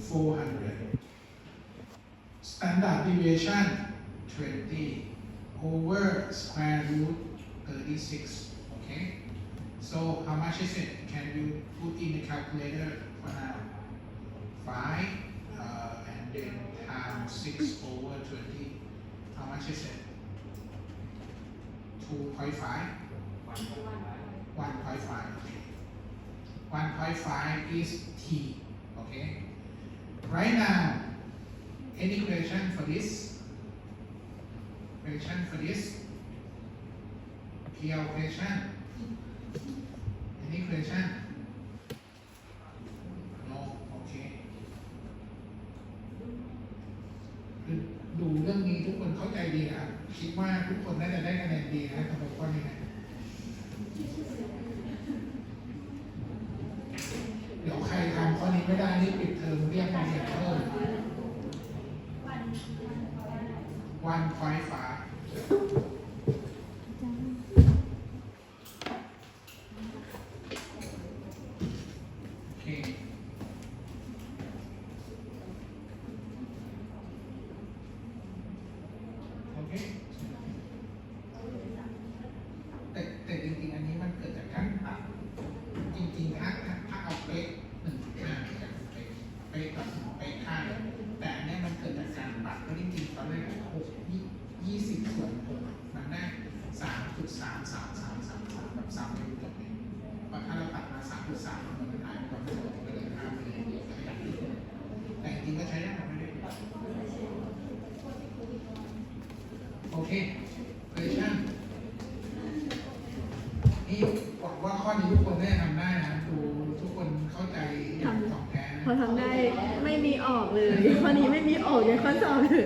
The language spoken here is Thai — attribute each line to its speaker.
Speaker 1: 400 standard deviation 20 over square root 36 okay? So how much is it? Can you put in the calculator for now? 5 uh, and then times 6 over 20 how much is it? 2.5 1.5 okay 1.5 is t okay right now any question for this question for this pure question any question no okay ดูเรื่องนี้ทุกคนเข้าใจดีครับคิดว่าทุกคนน่าจะได้คะแนนดีนะสำหรับข้อนี้นะเดี๋ยวใครทำข้อนี้ไม่ได้นี่ปิดเทอมเรียกมาเรียนเพิ่ม วันไฟฟ้าโอเคโอเคแต่แต่จริงๆอันนี้มันเกิดจากการตัดจริงๆถ้าถ้าเอาเป๊ะหนึ่งจุดห้าจากเป๊ะเป๊ะกับเป๊ะค่าแต่อันเนี้ยมันเกิดจากการตัดเพราะจริงๆตอนแรกหกยี่ยี่สิบส่วนหกมันได้สามจุดสามสามสามสามสามแบบสามนิ้วจบเลยเพราะถ้าเราตัดมาสามจุดสามมันเป็นหายไปก่อนหมดก็เลยห้าไปเลยเดียวแต่จริงๆก็ใช้ได้หมดไม่ได้ โอเคเควชั่นนี่หวังว่าข้อนี้ทุกคนได้ทำได้นะดูทุกคนเข้าใจอย่างของแท้นะ
Speaker 2: พอทำได้ไม่มีออกเลยข้อนี้ไม่มีออกในข้อสอบเลย